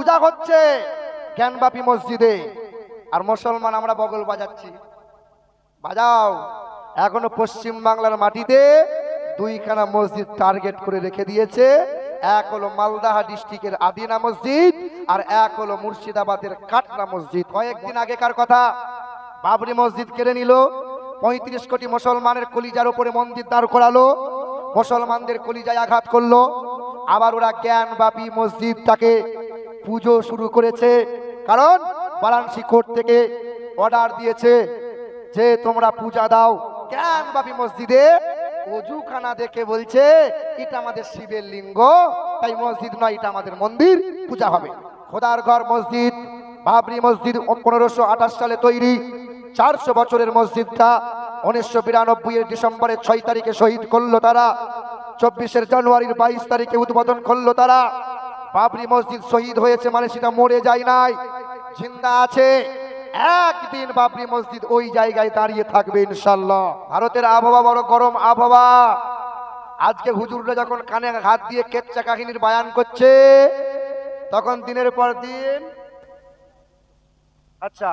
পূজা হচ্ছে জ্ঞানবাপী মসজিদে। আর মুসলমান, আমরা বগল বাজাচ্ছি। বাজাও। এখনও পশ্চিম বাংলার মাটিতে দুইখানা মসজিদ টার্গেট করে রেখে দিয়েছে। এক হলো মালদাহা ডিস্ট্রিক্টের আদিনা মসজিদ, আর এক হলো মুর্শিদাবাদের কাটরা মসজিদ। কয়েকদিন আগেকার কথা, বাবরি মসজিদ কেড়ে নিল। পঁয়ত্রিশ কোটি মুসলমানের কলিজার উপরে মন্দির দাঁড় করালো। মুসলমানদের কলিজায় আঘাত করল। আবার ওরা জ্ঞান জ্ঞানবাপী মসজিদটাকে পুজো শুরু করেছে। কারণ বারাণসী কোর্ট থেকে অর্ডার দিয়েছে যে তোমরা পূজা দাও। জ্ঞানবাপী মসজিদে? অজুখানা দেখে বলছে, এটা আমাদের শিবের লিঙ্গ, তাই মসজিদ নয়, এটা আমাদের মন্দির, পূজা হবে। খোদার ঘর মসজিদ, বাবরি মসজিদ, পনেরোশো আঠাশ সালে তৈরি। চারশো বছরের মসজিদটা উনিশশো বিরানব্বই এর ডিসেম্বরের ছয় তারিখে শহীদ করল তারা। চব্বিশের জানুয়ারির বাইশ তারিখে উদ্বোধন করল তারা। বাবরি মসজিদ শহীদ হয়েছে মানে সেটা মরে যায় নাই। জিন্দা আছে। একদিন বাবরি মসজিদ ওই জায়গায় দাঁড়িয়ে থাকবে ইনশাল্লাহ ভারতের আবহাওয়া বড় গরম আবহাওয়া। আজকে হুজুররা যখন কানে হাত দিয়ে কেচ্চা কাহিনীর বায়ান করছে, তখন দিনের পর দিন আচ্ছা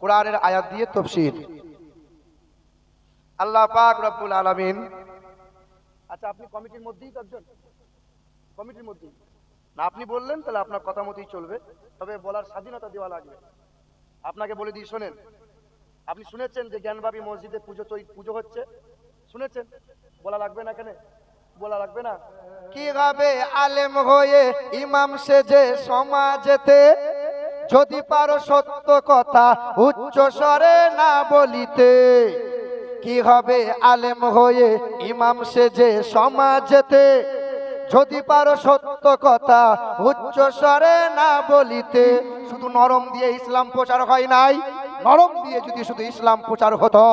কোরআনের আয়াত দিয়ে তফসিল। আল্লাহ পাক রব্বুল আলামিন আচ্ছা আপনি কমিটির মধ্যেই তো একজন। কমিটির মধ্যেই। না, আপনি বললেন, তাহলে আপনার কথা মতোই চলবে। তবে বলার স্বাধীনতা দেওয়া লাগবে। আপনাকে বলে দিই, শোনেন। আপনি শুনেছেন যে জ্ঞানবাবী মসজিদে পুজো পুজো হচ্ছে? শুনেছেন? বলা লাগবে না কেন বলা লাগবে না? কীভাবে আলেম হয়ে ইমাম সেজে সমাজেতে? যদি পারো সত্য কথা উচ্চ স্বরে না বলিতে। কি হবে আলেম হয়ে ইমাম সেজে সমাজেতে? যদি পারো সত্য কথা, উচ্চ স্বরে না বলিতে, শুধু নরম দিয়ে ইসলাম প্রচার হয় নাই? নরম দিয়ে যদি শুধু ইসলাম প্রচার হতো,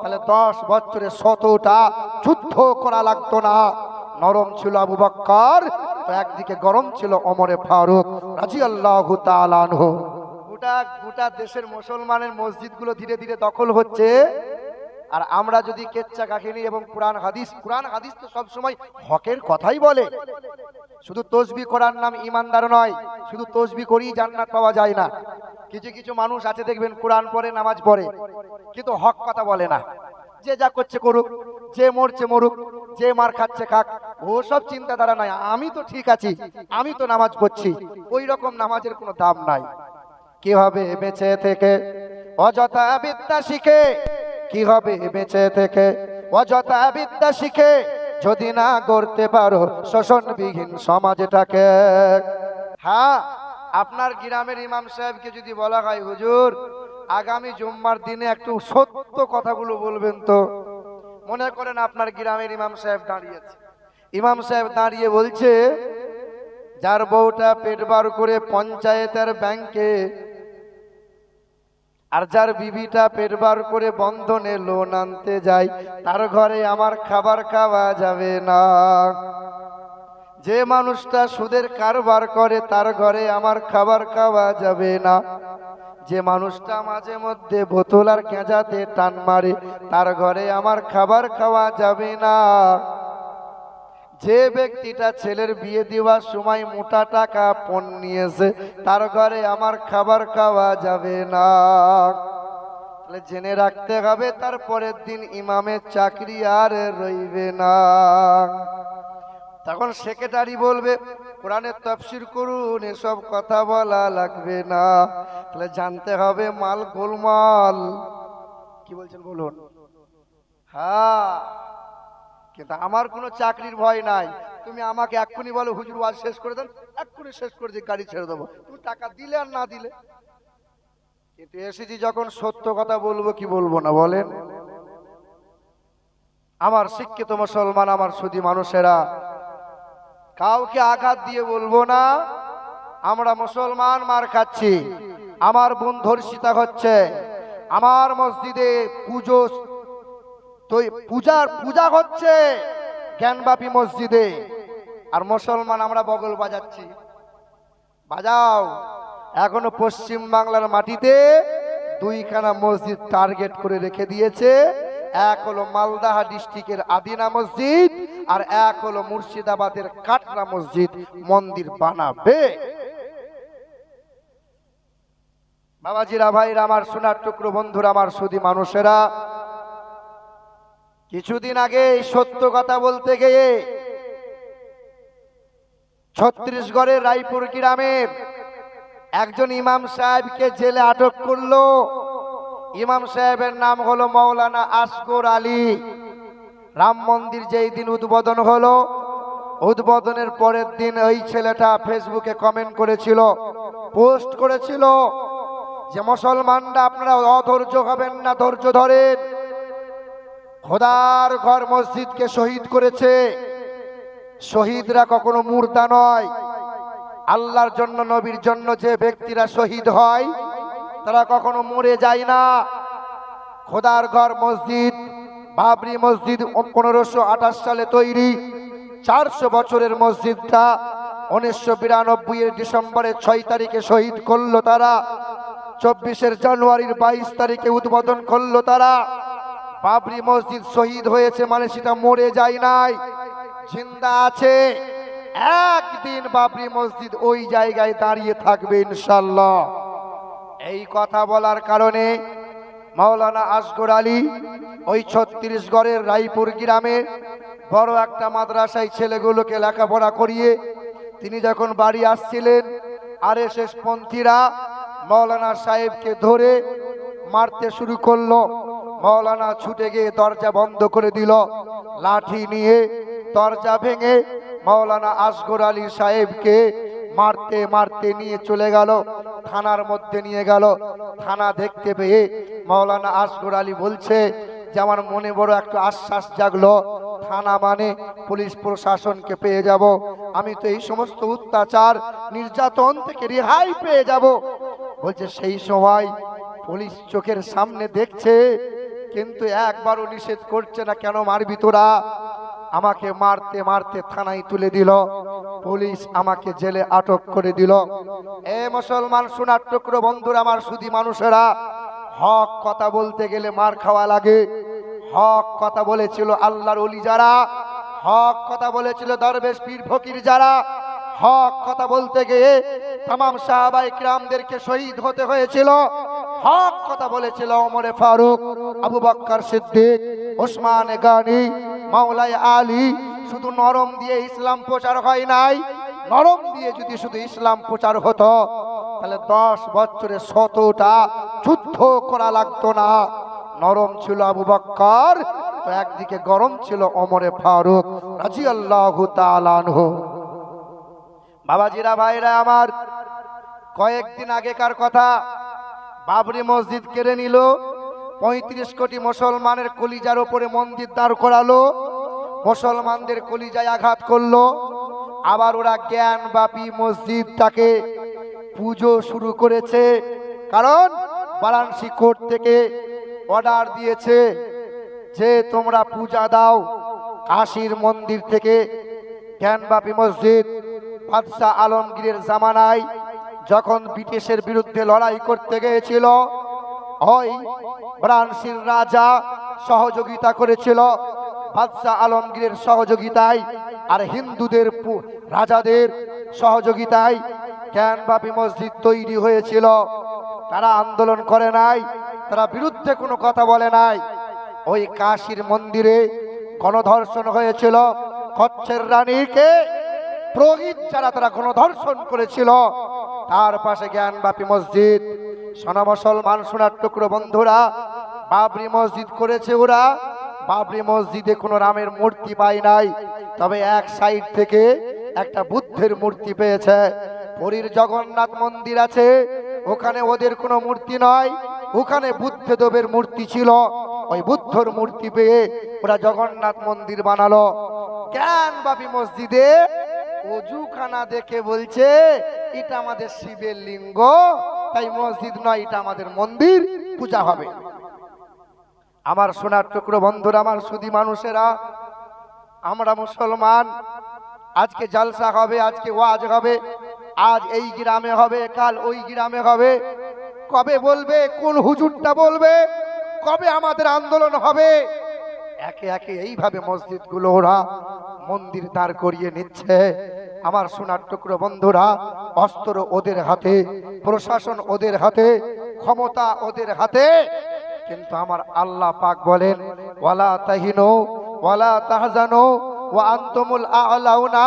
তাহলে দশ বছরে শতটা যুদ্ধ করা লাগতো না। নরম ছিল আবু বক্কর, তো একদিকে গরম ছিল অমরে ফারুক রাজি আল্লাহ গোটা গোটা দেশের মুসলমানের মসজিদগুলো ধীরে ধীরে দখল হচ্ছে। আর আমরা যদি কেচ্চা কাহিনী এবং কোরআন হাদিস কোরআন হাদিস তো সবসময় হকের কথাই বলে। শুধু তসবি করার নাম ইমানদার নয়, শুধু তসবি করেই জান্নাত পাওয়া যায় না। কিছু কিছু মানুষ আছে দেখবেন কোরআন পড়ে, নামাজ পড়ে, কিন্তু হক কথা বলে না। যে যা করছে করুক, যে মরছে মরুক, যে মার খাচ্ছে খাক, ও সব চিন্তাধারা নাই। আমি তো ঠিক আছি, আমি তো নামাজ পড়ছি, ওই রকম নামাজের কোনো দাম নাই। কি হবে বেঁচে থেকে? অযথা বিদ্যা শিখে কি হবে বেঁচে থেকে? অযথা বিদ্যা শিখে যদি না করতে পারো শোষণবিহীন সমাজটাকে। হ্যাঁ আপনার গ্রামের ইমাম সাহেবকে যদি বলা হয়, হুজুর, আগামী জুম্মার দিনে একটু সত্য কথাগুলো বলবেন তো। মনে করেন আপনার গ্রামের ইমাম সাহেব দাঁড়িয়েছে। ইমাম সাহেব দাঁড়িয়ে বলছে, যার বউটা পেট বার করে পঞ্চায়েতের ব্যাংকে আর যার বিবিটা পেট বার করে বন্ধনে লোন আনতে যায়, তার ঘরে আমার খাবার খাওয়া যাবে না। যে মানুষটা সুদের কারবার করে, তার ঘরে আমার খাবার খাওয়া যাবে না। যে মানুষটা মাঝে মধ্যে বোতল আর কেঁজাতে টান মারে, তার ঘরে আমার খাবার খাওয়া যাবে না। যে ব্যক্তিটা ছেলের বিয়ে দেওয়ার সময় মোটা টাকা পণ নিয়েছে, তার ঘরে আমার খাবার খাওয়া যাবে না। তাহলে জেনে রাখতে হবে তার পরের দিন ইমামের চাকরি আর রইবে না। তখন সেক্রেটারি বলবে কোরআনের তফসির করুন, এসব কথা বলা লাগবে না। তাহলে জানতে হবে, মাল গোলমাল। কি বলছেন বলুন? হ্যাঁ। কিন্তু আমার কোনো চাকরির ভয় নাই। তুমি আমাকে এক্ষুনি বলো, হুজুর, ওয়াজ শেষ করে দেন, এক্ষুনি শেষ করে দিয়ে গাড়ি ছেড়ে দেবো। তুমি টাকা দিলে আর না দিলে। কিন্তু এসেছি যখন সত্য কথা বলব, কি বলব না বলেন? আমার শিক্ষিত মুসলমান, আমার সুদী মানুষেরা, কাউকে আঘাত দিয়ে বলব না, আমরা মুসলমান মার খাচ্ছি। আমার বোন ধর্ষিতা হচ্ছে। আমার মসজিদে পুজো তো পূজার পূজা হচ্ছে জ্ঞানবাপী মসজিদে। আর মুসলমান আমরা বগল বাজাচ্ছি। বাজাও, এখনও পশ্চিম বাংলার মাটিতে দুইখানা মসজিদ টার্গেট করে রেখে দিয়েছে। এক হলো মালদাহা ডিস্ট্রিক্টের আদিনা মসজিদ, আর এক হলো মুর্শিদাবাদের কাটরা মসজিদ। মন্দির বানাবে। বাবাজিরা, ভাইরা, আমার সোনার টুকরো বন্ধুরা, আমার সুদী মানুষেরা কিছুদিন আগে সত্য কথা বলতে গিয়ে ছত্রিশগড়ের রায়পুর গ্রামের একজন ইমাম সাহেবকে জেলে আটক করল। ইমাম সাহেবের নাম হলো মৌলানা আসগর আলী। রাম মন্দির যেই দিন উদ্বোধন হলো, উদ্বোধনের পরের দিন ওই ছেলেটা ফেসবুকে কমেন্ট করেছিল, পোস্ট করেছিল যে, মুসলমানরা আপনারা অধৈর্য হবেন না, ধৈর্য ধরেন। খোদার ঘর মসজিদকে শহীদ করেছে। শহীদরা কখনো মুর্দা নয়। আল্লাহর জন্য, নবীর জন্য যে ব্যক্তিরা শহীদ হয়, তারা কখনো মরে যায় না। খোদার ঘর মসজিদ, বাবরি মসজিদ, পনেরোশো আঠাশ সালে তৈরি। চারশো বছরের মসজিদটা উনিশশো বিরানব্বই এর ডিসেম্বরের ছয় তারিখে শহীদ করল তারা। চব্বিশের জানুয়ারির বাইশ তারিখে উদ্বোধন করল তারা। বাবরি মসজিদ শহীদ হয়েছে মানে সেটা মরে যায় নাই। জিন্দা আছে। একদিন বাবরি মসজিদ ওই জায়গায় দাঁড়িয়ে থাকবে ইনশাল্লাহ এই কথা বলার কারণে মাওলানা আসগর আলী ওই ছত্রিশগড়ের রায়পুর গ্রামে বড় একটা মাদ্রাসায় ছেলেগুলোকে লেখাপড়া করিয়ে তিনি যখন বাড়ি আসছিলেন আর এস এস পন্থীরা মৌলানা সাহেবকে ধরে মারতে শুরু করল। মৌলানা ছুটে গিয়ে দরজা বন্ধ করে দিল। লাঠি নিয়ে দরজা ভেঙে মৌলানা আসগর আলী সাহেবকে মারতে মারতে নিয়ে চলে গেল, থানার মধ্যে নিয়ে গেল। থানা দেখতে পেয়ে মৌলানা আসগর আলী বলছে যে, আমার মনে বড় একটা আশ্বাস জাগলো, থানা মানে পুলিশ প্রশাসনকে পেয়ে যাব। আমি তো এই সমস্ত অত্যাচার, নির্যাতন থেকে রেহাই পেয়ে যাব। বলছে, সেই সময় পুলিশ চোখের সামনে দেখছে কিন্তু একবারও নিষেধ করছে না, কেন মারবি তোরা? আমাকে মারতে মারতে থানায় তুলে দিল। পুলিশ আমাকে জেলে আটক করে দিল। এ মুসলমান, সোনার টুকরো বন্ধুরা আমার সুদী মানুষেরা, হক কথা বলতে গেলে মার খাওয়া লাগে। হক কথা বলেছিল আল্লাহর অলি যারা, হক কথা বলেছিল দরবেশ পীর ফকির যারা, হক কথা বলতে গিয়ে তামাম সাহাবাই কিরামদেরকে শহীদ হতে হয়েছিল। হক কথা বলেছিল ওমরে ফারুক, আবু বক্কর সিদ্দিক, ওসমান গানি, মাওলাই আলী। শুধু নরম দিয়ে ইসলাম প্রচার হয় নাই। নরম দিয়ে যদি শুধু ইসলাম প্রচার হতো, তাহলে দশ বছরে শতটা যুদ্ধ করা লাগতো না। নরম ছিল আবু বক্কর, তো একদিকে গরম ছিল অমরে ফারুক রাজি আল্লাহ বাবাজিরা, ভাইরা আমার, কয়েকদিন আগেকার কথা বাবরি মসজিদ কেড়ে নিল, পঁয়ত্রিশ কোটি মুসলমানের কলিজার ওপরে মন্দির দাঁড় করালো, মুসলমানদের কলিজায় আঘাত করল, আবার ওরা জ্ঞান বাপি মসজিদটাকে পুজো শুরু করেছে। কারণ বারাণসী কোর্ট থেকে অর্ডার দিয়েছে যে তোমরা পূজা দাও কাশীর মন্দির থেকে। জ্ঞানবাপী মসজিদ, বাদশাহ আলমগীরের জামানায় যখন ব্রিটিশের বিরুদ্ধে লড়াই করতে গিয়েছিল, ওই ব্রানসির রাজা সহযোগিতা করেছিল বাদশাহ আলমগীরের সহযোগিতায় আর হিন্দুদের রাজাদের সহযোগিতায় জ্ঞানবাপী মসজিদ তৈরি হয়েছিল। তারা আন্দোলন করে নাই, তারা বিরুদ্ধে কোনো কথা বলে নাই। ওই কাশীর মন্দিরে গণধর্ষণ হয়েছিল। কচ্ছের রানীকে প্রহিত যারা তারা গণধর্ষণ করেছিল। তার পাশে জ্ঞান জ্ঞানবাপী মসজিদ। সোনা মুসলমান সোনার টুকরো বন্ধুরা, বাবরি মসজিদ করেছে ওরা। বাবরি মসজিদে কোনো রামের মূর্তি পাই নাই, তবে এক সাইড থেকে একটা বুদ্ধের মূর্তি পেয়েছে। পুরীর জগন্নাথ মন্দির আছে, ওখানে ওদের কোনো মূর্তি নয় ওখানে বুদ্ধদেবের মূর্তি ছিল, ওই বুদ্ধর মূর্তি পেয়ে ওরা জগন্নাথ মন্দির বানালো। জ্ঞান জ্ঞানবাপী মসজিদে অজুখানা দেখে বলছে এটা আমাদের শিবের লিঙ্গ, তাই মসজিদ নয়, এটা আমাদের মন্দির, পূজা হবে। আমার সোনার টুকরো বন্ধুরা, আমার সুদী মানুষেরা, আমরা মুসলমান, আজকে জালসা হবে, আজকে ওয়াজ হবে, আজ এই গ্রামে হবে, কাল ওই গ্রামে হবে। কবে বলবে, কোন হুজুরটা বলবে, কবে আমাদের আন্দোলন হবে? একে একে এইভাবে মসজিদগুলো ওরা মন্দির দাঁড় করিয়ে নিচ্ছে। আমার সোনার টুকরো বন্ধুরা, অস্ত্র ওদের হাতে, প্রশাসন ওদের হাতে, ক্ষমতা ওদের হাতে। কিন্তু আমার আল্লাহ পাক বলেন, ওয়ালা তাহিনু, ওয়ালা তাহজানু, ওয়া আন্তমুল আ'লাউনা,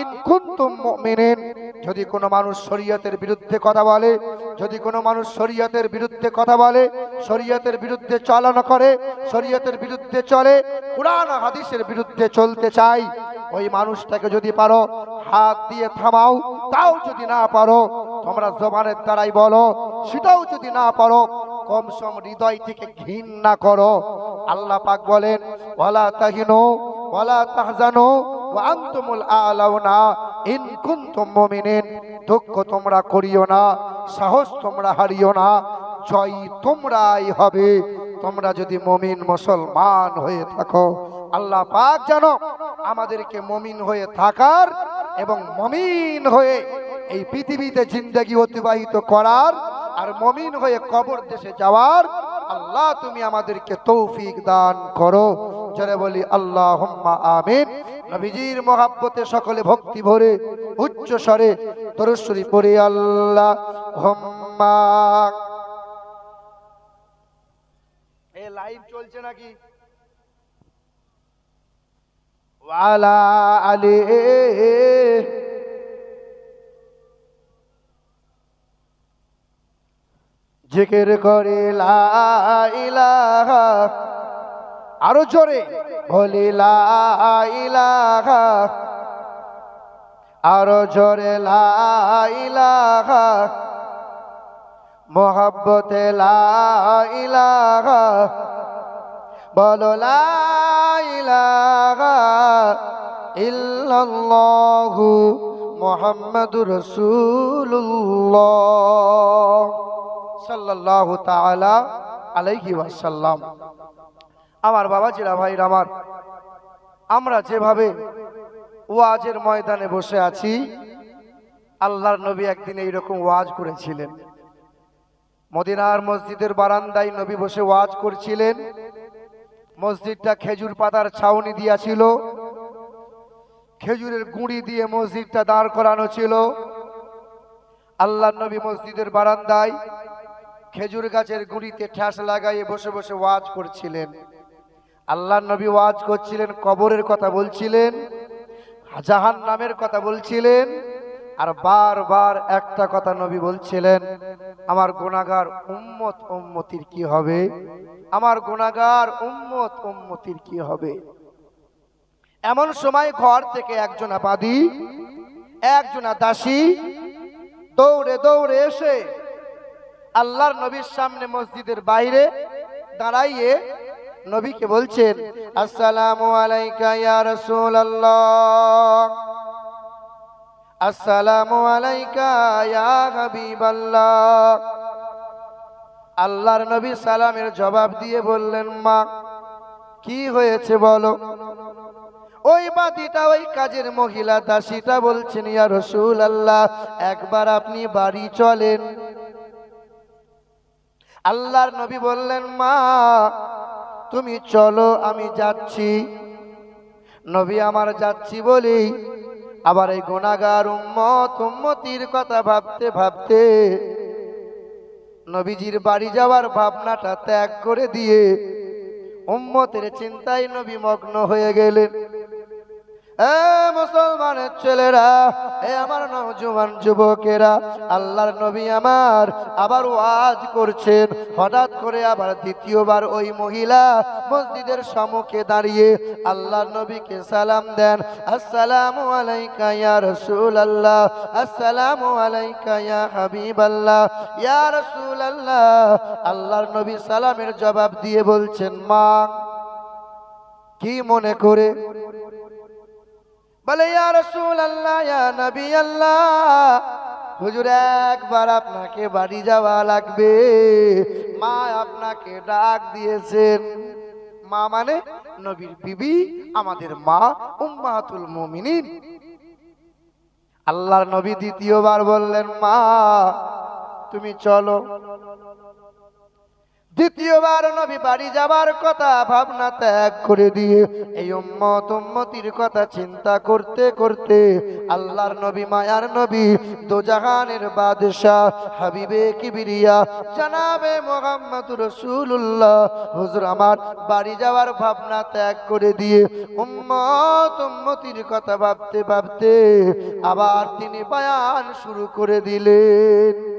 ইন কুনতুম মুমিনিন। যদি কোনো মানুষ শরীয়তের বিরুদ্ধে কথা বলে, যদি কোনো মানুষ শরীয়তের বিরুদ্ধে কথা বলে, শরীয়তের বিরুদ্ধে চালনা করে, শরীয়তের বিরুদ্ধে চলে, কোরআন হাদিসের বিরুদ্ধে চলতে চাই, ওই মানুষটাকে যদি পারো হাত দিয়ে থামাও, তাও যদি না পারো, তোমরা জবানের দ্বারাই বলো, সেটাও যদি না পারো, কম সম হৃদয় থেকে ঘৃণা করো। আল্লাহ পাক বলেন, ওয়ালা তাহিনু, ওয়ালা তাহজানু ওয়া আনতুমুল আ'লাউনা, ইন কুনতুম মুমিনিন, দুঃখ তোমরা করিও না, সাহস তোমরা হারিও না, জয় তোমরাই হবে। তোমরা যদি মমিন মুসলমান হয়ে থাকো, আল্লাহ পাক জানো আমাদেরকে মমিন হয়ে থাকার এবং মমিন হয়ে এই পৃথিবীতে জিন্দগি অতিবাহিত করার আর মমিন হয়ে কবর দেশে যাওয়ার, আল্লাহ তুমি আমাদেরকে তৌফিক দান করো। যারা বলি আল্লাহ আমিন। নবীজির মহাব্বতে সকলে ভক্তি ভরে, উচ্চ স্বরে তরস্বরী পড়ে আল্লাহ হোম্মা লাইভ চলছে নাকি? ওয়ালা আলী জিকির করে লা ইলাহা আরও জোরে। বলি, লা ইলাহা আরও জোরে, লা ইলাহা মোহাব্বতে লা ইলাহা। বলো, লা ইলাহা ইল্লাল্লাহু মুহাম্মাদুর রাসূলুল্লাহ। সাল্লাল্লাহু তাআলা আলাইহি ওয়াসাল্লাম। আমার বাবাজিরা ভাইরা আমার, আমরা যেভাবে ওয়াজের ময়দানে বসে আছি, আল্লাহর নবী একদিন এইরকম ওয়াজ করেছিলেন। মদিনার মসজিদের বারান্দায় নবী বসে ওয়াজ করছিলেন। মসজিদটা খেজুর পাতার ছাউনি দিয়াছিল খেজুরের গুঁড়ি দিয়ে মসজিদটা দাঁড় করানো ছিল। আল্লাহ নবী মসজিদের বারান্দায় খেজুর গাছের গুঁড়িতে ঠ্যাস লাগাইয়ে বসে বসে ওয়াজ করছিলেন। আল্লাহ নবী ওয়াজ করছিলেন, কবরের কথা বলছিলেন জাহান নামের কথা বলছিলেন, আর বারবার একটা কথা নবী বলছিলেন, আমার গুণাগার উম্মত উম্মতির কি হবে? আমার গুণাগার উম্মত উম্মতির কি হবে? এমন সময় ঘর থেকে একজনা বাদী একজনা দাসী দৌড়ে দৌড়ে এসে আল্লাহর নবীর সামনে মসজিদের বাইরে দাঁড়াইয়ে নবীকে বলছেন, আসসালামু আলাইকা ইয়া রাসূলুল্লাহ। আসসালামু আলাইকা ইয়া হাবিবাল্লাহ। আল্লাহর নবী সালামের জবাব দিয়ে বললেন, মা, কি হয়েছে বলো? ওই বাদিটা, ওই কাজের মহিলা দাসীটা বলছেন, ইয়া রসুল আল্লাহ একবার আপনি বাড়ি চলেন। আল্লাহর নবী বললেন, মা তুমি চলো, আমি যাচ্ছি। নবী আমার যাচ্ছি বলি, আবার এই গোনাগার উম্মত, উম্মতির কথা ভাবতে ভাবতে নবীজির বাড়ি যাওয়ার ভাবনাটা ত্যাগ করে দিয়ে উম্মতের চিন্তায় নবী মগ্ন হয়ে গেলেন। এ মুসলমানের ছেলেরা, এ আমার নজওয়ান যুবকেরা, আল্লাহর নবী আমার আবার ওয়াজ করছেন। হঠাৎ করে আবার দ্বিতীয়বার ওই মহিলা মসজিদের সম্মুখে দাঁড়িয়ে আল্লাহর নবীকে সালাম দেন। আসসালামু আলাইকা ইয়া রাসূলুল্লাহ, আসসালামু আলাইকা ইয়া হাবিবাল্লাহ। ইয়া রাসূলুল্লাহ, আল্লাহর নবী সালামের জবাব দিয়ে বলছেন, মা, কি মনে করে? বলে, ইয়া রসুল আল্লাহ ইয়া নবী আল্লাহ হুজুর, একবার আপনাকে বাড়ি যাওয়া লাগবে। মা আপনাকে ডাক দিয়েছেন। মা মানে নবীর বিবি, আমাদের মা উম্মাতুল মুমিনিন। আল্লাহর নবী দ্বিতীয়বার বললেন, মা, তুমি চলো। দ্বিতীয়বার নবী বাড়ি যাবার কথা ভাবনা ত্যাগ করে দিয়ে এই উম্মত উম্মতির কথা চিন্তা করতে করতে আল্লাহর নবী, মায়ার নবী, দোজাহানের বাদশাহ, হাবিবে কিবিরিয়া, জানাবে মোহাম্মদ রসুল্লাহ হুজুর আমার বাড়ি যাওয়ার ভাবনা ত্যাগ করে দিয়ে উম্মত উম্মতির কথা ভাবতে ভাবতে আবার তিনি বায়ান শুরু করে দিলেন।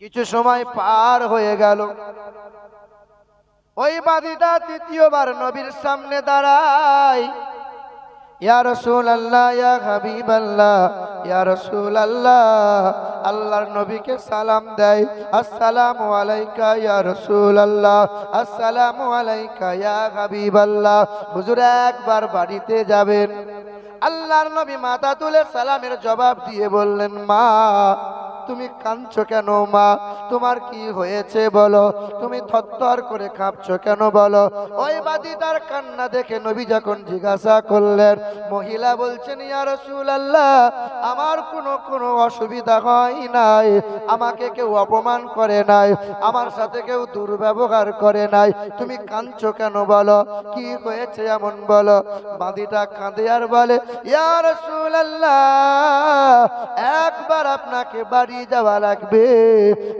কিছু সময় পার হয়ে গেল। ওই বাদিটা তৃতীয়বার নবীর সামনে দাঁড়ায়। ইয়া রসুল আল্লাহ ইয়া আল্লাহ ইয়া রসুল আল্লাহ আল্লাহর নবীকে সালাম দেয়। আলাইকা, ইয়া রসুল আল্লাহ ইয়া আল্লাহ হুজুর একবার বাড়িতে যাবেন। আল্লাহর নবী মাথা তুলে সালামের জবাব দিয়ে বললেন, মা তুমি কাঁদছো কেন মা? তোমার কি হয়েছে বলো? তুমি থরথর করে কাঁপছো কেন বলো? ওই বাদিটার কান্না দেখে নবী যখন জিজ্ঞাসা করলেন, মহিলা বলছেন, ইয়া আল্লাহ আমার কোনো কোনো অসুবিধা হয় নাই। আমাকে কেউ অপমান করে নাই, আমার সাথে কেউ দুর্ব্যবহার করে নাই। তুমি কাঁদছো কেন বলো? কি হয়েছে এমন বলো? বাঁধিটা কাঁদে আর বলে, ইয়া আল্লাহ একবার আপনাকে বাড়ি যাওয়া লাগবে।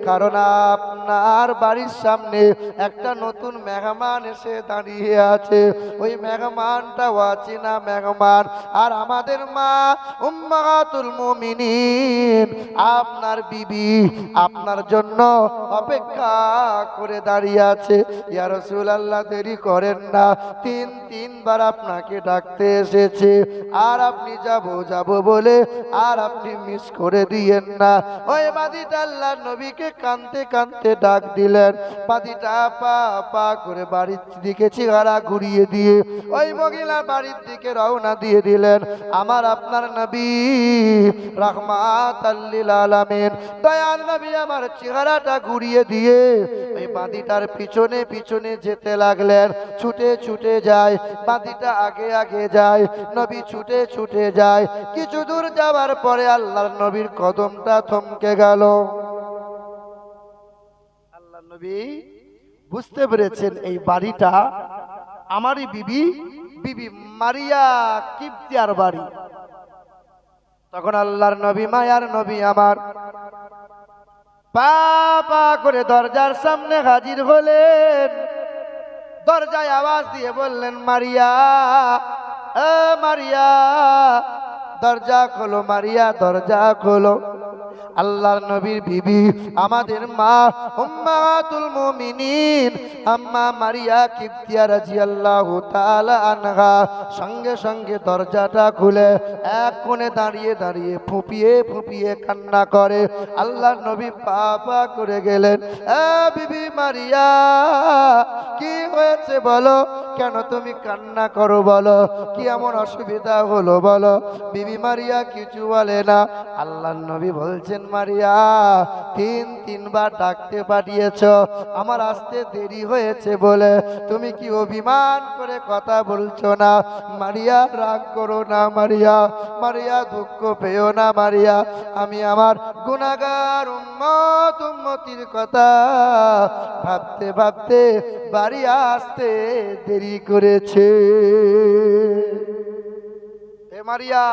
কারণ আপনার বাড়ির সামনে একটা নতুন মেহমান এসে দাঁড়িয়ে আছে। ওই মেহমানটা অচেনা মেহমান? আর আমাদের মা উম্মাতুল মুমিনিন, আপনার বিবি আপনার জন্য অপেক্ষা করে দাঁড়িয়ে আছে। ইয়া রাসূলুল্লাহ, দেরি করেন না। তিন, তিনবার আপনাকে ডাকতে এসেছে। আর আপনি যাব যাব বলে আর আপনি মিস করে দিয়েন না। ওই বাদিটা আল্লাহ নবীকে কানতে কানতে ডাক দিলেন। বাদিটা পা পা করে বাড়ির দিকে চেহারা ঘুরিয়ে দিয়ে ওই মহিলা বাড়ির দিকে রওনা দিয়ে দিলেন। আমার আপনার নবী রহমাত আল্লিল আলামিন, দয়াল নবী আমার চেহারাটা ঘুরিয়ে দিয়ে ওই বাদিটার পিছনে পিছনে যেতে লাগলেন। ছুটে ছুটে যায়, বাদিটা আগে আগে যায়, নবী ছুটে ছুটে যায়। কিছু দূর যাওয়ার পরে আল্লাহর নবীর কদমটা থমকে গেল? আল্লাহ নবী বুঝতে পেরেছেন এই বাড়িটা আমারই বিবি বিবি মারিয়া কিপ্তিয়ার বাড়ি। তখন আল্লাহর নবী, মায়ার নবী আমার পা পা করে দরজার সামনে হাজির হলেন। দরজায় আওয়াজ দিয়ে বললেন, মারিয়া মারিয়া দরজা খোলো, মারিয়া, দরজা খোলো। আল্লাহর নবীর বিবি আমাদের মা, উম্মাতুল মুমিনিন। আম্মা মারিয়া কিপ্তিয়া রাদিয়াল্লাহু তাআলা আনহা সঙ্গে সঙ্গে দরজাটা খুলে এক কোণে দাঁড়িয়ে দাঁড়িয়ে ফুপিয়ে ফুপিয়ে কান্না করে। আল্লাহর নবী পা পা করে গেলেন, এ বিবি মারিয়া, কি হয়েছে বলো? কেন তুমি কান্না করো বলো? কি এমন অসুবিধা হলো বলো? বিবি মারিয়া কিছু বলে না। আল্লাহর নবী বলছেন, মারিয়া, তিন, তিনবার ডাকতে পাঠিয়েছ। আমার আসতে দেরি হয়েছে বলে তুমি কি অভিমান করে কথা বলছো না? মারিয়া, রাগ করো না মারিয়া। মারিয়া, দুঃখ পেও না মারিয়া। আমি আমার গুণাগার উম্মত, উম্মতির কথা ভাবতে ভাবতে বাড়ি আসতে দেরি করেছে। মারিয়া।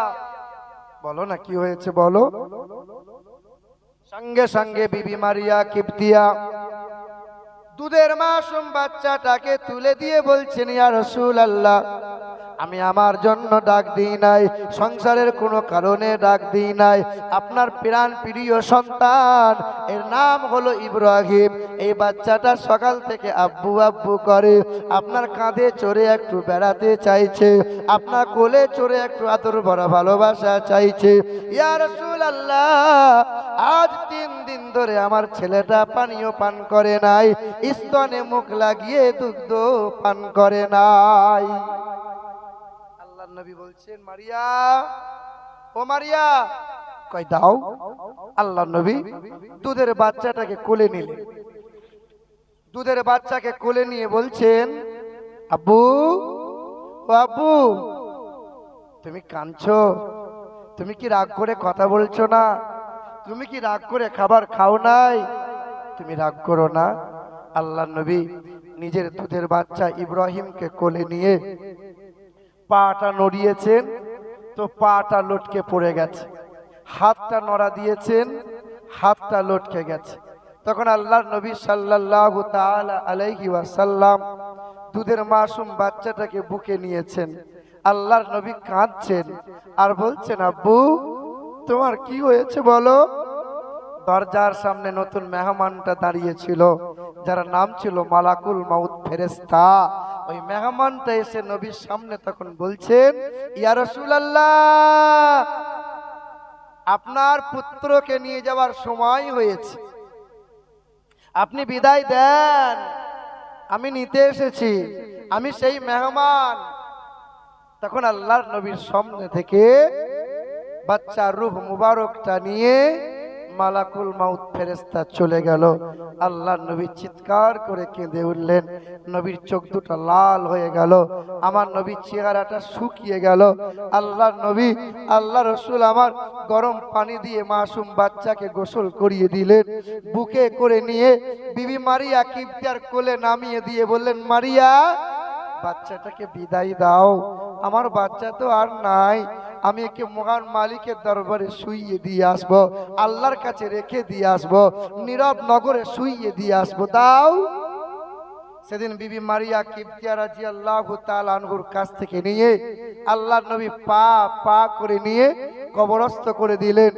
বলো না, কি হয়েছে বলো? সঙ্গে সঙ্গে বিবি মারিয়া কিপ্তিয়া। দুধের মাসুম বাচ্চাটাকে তুলে দিয়ে বলছেন, ইয়া রসুল আল্লাহ আমি আমার জন্য ডাক দিই নাই, সংসারের কোনো কারণে ডাক দিই নাই। আপনার প্রাণ প্রিয় সন্তান, এর নাম হলো ইব্রাহিম। এই বাচ্চাটা সকাল থেকে আব্বু আব্বু করে, আপনার কাঁধে চড়ে একটু বেড়াতে চাইছে, আপনার কোলে চড়ে একটু আদর ভরা ভালোবাসা চাইছে। ইয়া রসুল আল্লাহ আজ তিন দিন ধরে আমার ছেলেটা পানীয় পান করে নাই, স্তনে মুখ লাগিয়ে দুগ্ধ পান করে নাই। নবী বলছেন, মারিয়া, ও মারিয়া, কয়, দাও। আল্লাহ নবী দুধের বাচ্চাটাকে কোলে নিলেন। দুধের বাচ্চাকে কোলে নিয়ে বলছেন, আব্বু, ও আব্বু, তুমি কাঁদছো? তুমি কি রাগ করে কথা বলছো না? তুমি কি রাগ করে খাবার খাও নাই? তুমি রাগ করো না? আল্লাহ নবী নিজের দুধের বাচ্চা ইব্রাহিমকে কোলে নিয়ে পাটা নড়িয়েছেন, তো পাটা লটকে পড়ে গেছে। হাতটা নড়া দিয়েছেন, হাতটা লটকে গেছে। তখন আল্লাহর নবী তাআলা আলাইহি ওয়াসাল্লাম দুধের মাসুম বাচ্চাটাকে বুকে নিয়েছেন। আল্লাহর নবী কাঁদছেন আর বলছেন, আব্বু, তোমার কি হয়েছে বলো? দরজার সামনে নতুন মেহমানটা দাঁড়িয়েছিল যার নাম ছিল মালাকুল মাউত ফেরেস্তা ওই মেহমানটা এসে নবীর সামনে তখন বলছেন, ইয়া রাসূলুল্লাহ, আপনার পুত্রকে নিয়ে যাওয়ার সময় হয়েছে। আপনি বিদায় দেন, আমি নিতে এসেছি, আমি সেই মেহমান। তখন আল্লাহর নবীর সামনে থেকে বাচ্চা রূহ মুবারকটা নিয়ে মালাকুল মাউত ফেরেস্তা চলে গেল। আল্লাহ নবী চিৎকার করে কেঁদে উঠলেন। নবীর চোখ দুটো লাল হয়ে গেল। আমার নবীর চেহারাটা শুকিয়ে গেল। আল্লাহ নবী, আল্লাহ রসুল আমার গরম পানি দিয়ে মাসুম বাচ্চাকে গোসল করিয়ে দিলেন। বুকে করে নিয়ে বিবি মারিয়া কিপ্তার কোলে নামিয়ে দিয়ে বললেন, মারিয়া, বাচ্চাটাকে বিদায় দাও। আমার বাচ্চা তো আর নাই। আমি একে মহান মালিকের দরবারে শুইয়ে দিয়ে আসব, আল্লাহর কাছে রেখে দিয়ে আসব, নীরব নগরে শুইয়ে দিয়ে আসব। দাও। সেদিন বিবি মারিয়া কিপ্তিয়া রাজি আল্লাহ আনহুর কাছ থেকে নিয়ে আল্লাহ নবী পা পা করে নিয়ে কবরস্থ করে দিলেন।